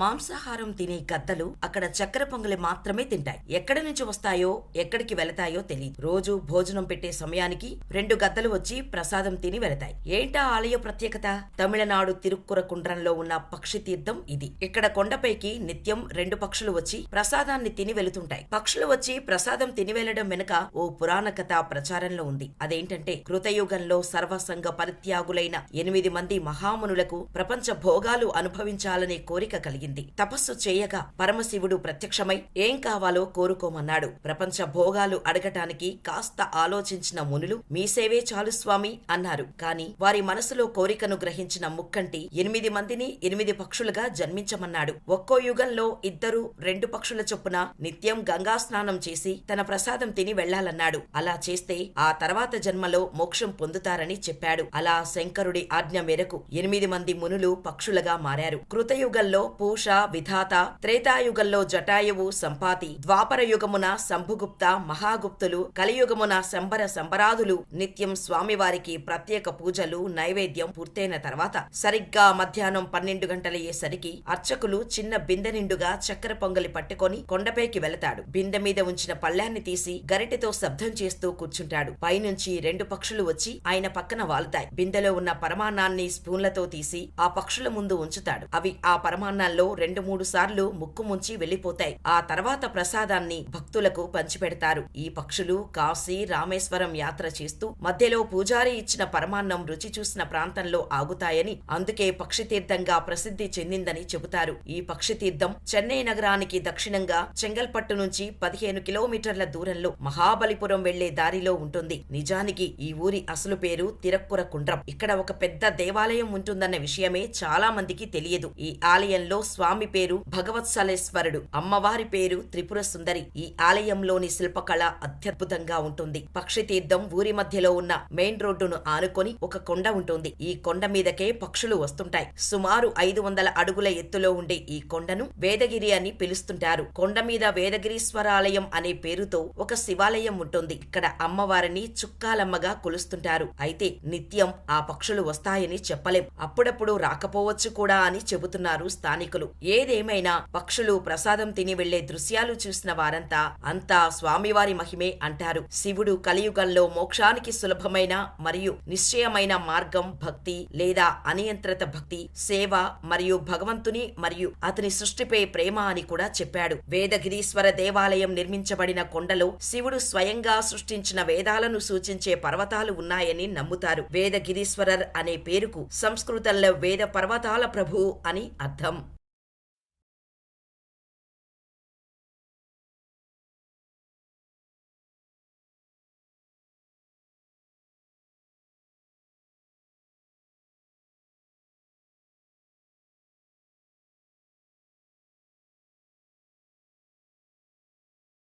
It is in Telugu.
మాంసాహారం తినే గద్దలు అక్కడ చక్కెర పొంగలి మాత్రమే తింటాయి. ఎక్కడి నుంచి వస్తాయో ఎక్కడికి వెళతాయో తెలియదు రోజు భోజనం పెట్టే సమయానికి రెండు గద్దలు వచ్చి ప్రసాదం తిని వెళతాయి. ఏంటా ఆలయ ప్రత్యేకత? తమిళనాడు తిరుక్కుర కుండ్రంలో ఉన్న పక్షి తీర్థం ఇది. ఇక్కడ కొండపైకి నిత్యం రెండు పక్షులు వచ్చి ప్రసాదాన్ని తిని వెళుతుంటాయి. పక్షులు వచ్చి ప్రసాదం తిని వెళ్ళడం వెనుక ఓ పురాణ కథ ప్రచారంలో ఉంది. అదేంటంటే కృతయుగంలో సర్వసంగ పరిత్యాగులైన ఎనిమిది మంది మహామునులకు ప్రపంచ భోగాలు అనుభవించాలనే కోరిక కలిగింది. తపస్సు చేయగా పరమశివుడు ప్రత్యక్షమై ఏం కావాలో కోరుకోమన్నాడు. ప్రపంచ భోగాలు అడగటానికి కాస్త ఆలోచించిన మునులు మీసేవే చాలు స్వామి అన్నారు. కాని వారి మనసులో కోరికను గ్రహించిన ముక్కంటి ఎనిమిది మందిని ఎనిమిది పక్షులుగా జన్మించమన్నాడు. ఒక్కో యుగంలో ఇద్దరు రెండు పక్షుల చొప్పున నిత్యం గంగా స్నానం చేసి తన ప్రసాదం తిని వెళ్ళాలన్నాడు అలా చేస్తే ఆ తర్వాత జన్మలో మోక్షం పొందుతారని చెప్పాడు. అలా శంకరుడి ఆజ్ఞ మేరకు ఎనిమిది మంది మునులు పక్షులుగా మారారు. కృతయుగంలో పూష విధాత త్రేతాయుగంలో జటాయువు సంపాతి ద్వాపర యుగమున శంభుగుప్త మహాగుప్తులు కలియుగమున శంబర సంబరాదులు నిత్యం స్వామివారికి ప్రత్యేక పూజలు నైవేద్యం పూర్తయిన తర్వాత సరిగ్గా మధ్యాహ్నం పన్నెండు గంటలయ్యేసరికి అర్చకులు చిన్న బిందె నిండుగా చక్కెర పొంగలి పట్టుకొని కొండపైకి వెళతాడు. బిందె మీద ఉంచిన పళ్ళ్యాన్ని తీసి గరిటెతో శబ్దం చేస్తూ కూర్చుంటాడు. పైనుంచి రెండు పక్షులు వచ్చి ఆయన పక్కన వాలుతాయి బిందెలో ఉన్న పరమాన్నాన్ని స్పూన్లతో తీసి ఆ పక్షుల ముందు ఉంచుతాడు. అవి ఆ పరమాన్నాల్లో రెండు మూడు సార్లు ముక్కు ముంచి వెళ్ళిపోతాయి ఆ తర్వాత ప్రసాదాన్ని భక్తులకు పంచిపెడతారు. ఈ పక్షులు కాశీ రామేశ్వరం యాత్ర చేస్తూ మధ్యలో పూజారి ఇచ్చిన పరమాన్నం రుచి చూసిన ప్రాంతంలో ఆగుతాయని అందుకే పక్షితీర్థంగా ప్రసిద్ధి చెందిందని చెబుతారు. ఈ పక్షితీర్థం చెన్నై నగరానికి దక్షిణంగా చెంగల్పట్టు నుంచి పదిహేను కిలోమీటర్ల దూరంలో మహాబలిపురం వెళ్ళే దారిలో ఉంటుంది. నిజానికి ఈ ఊరి అసలు పేరు తిరక్కుర కుండ్రం. ఇక్కడ ఒక పెద్ద దేవాలయం ఉంటుందన్న విషయమే చాలా మందికి తెలియదు. ఈ ఆలయంలో స్వామి పేరు భగవత్సలేశ్వరుడు. అమ్మవారి పేరు త్రిపుర సుందరి ఈ ఆలయంలోని శిల్పకళ అత్యద్భుతంగా ఉంటుంది. పక్షి తీర్థం ఊరి మధ్యలో ఉన్న మెయిన్ రోడ్డును ఆనుకొని ఒక కొండ ఉంటుంది. ఈ కొండ మీదకే పక్షులు వస్తుంటాయి. సుమారు ఐదు వందల అడుగుల ఎత్తులో ఉండే ఈ కొండను వేదగిరి అని పిలుస్తుంటారు. కొండ మీద వేదగిరీశ్వరాలయం అనే పేరుతో ఒక శివాలయం ఉంటుంది. ఇక్కడ అమ్మవారిని చుక్కాలమ్మగా కొలుస్తుంటారు. అయితే నిత్యం ఆ పక్షులు వస్తాయని చెప్పలేం. అప్పుడప్పుడు రాకపోవచ్చు కూడా అని చెబుతున్నారు స్థానికులు. ఏదేమైనా పక్షులు ప్రసాదం తిని వెళ్ళే దృశ్యాలు చూసిన వారంతా అంతా స్వామివారి మహిమే అంటారు. శివుడు కలియుగంలో మోక్షానికి సులభమైన మరియు నిశ్చయమైన మార్గం భక్తి లేదా అనియంత్రిత భక్తి సేవ మరియు భగవంతుని మరియు అతని సృష్టిపై ప్రేమ అని కూడా చెప్పాడు. వేదగిరీశ్వర దేవాలయం నిర్మించబడిన కొండలో శివుడు స్వయంగా సృష్టించిన వేదాలను సూచించే పర్వతాలు ఉన్నాయని నమ్ముతారు. వేదగిరీశ్వరర్ అనే పేరుకు సంస్కృతంలో వేద పర్వతాల ప్రభువు అని అర్థం.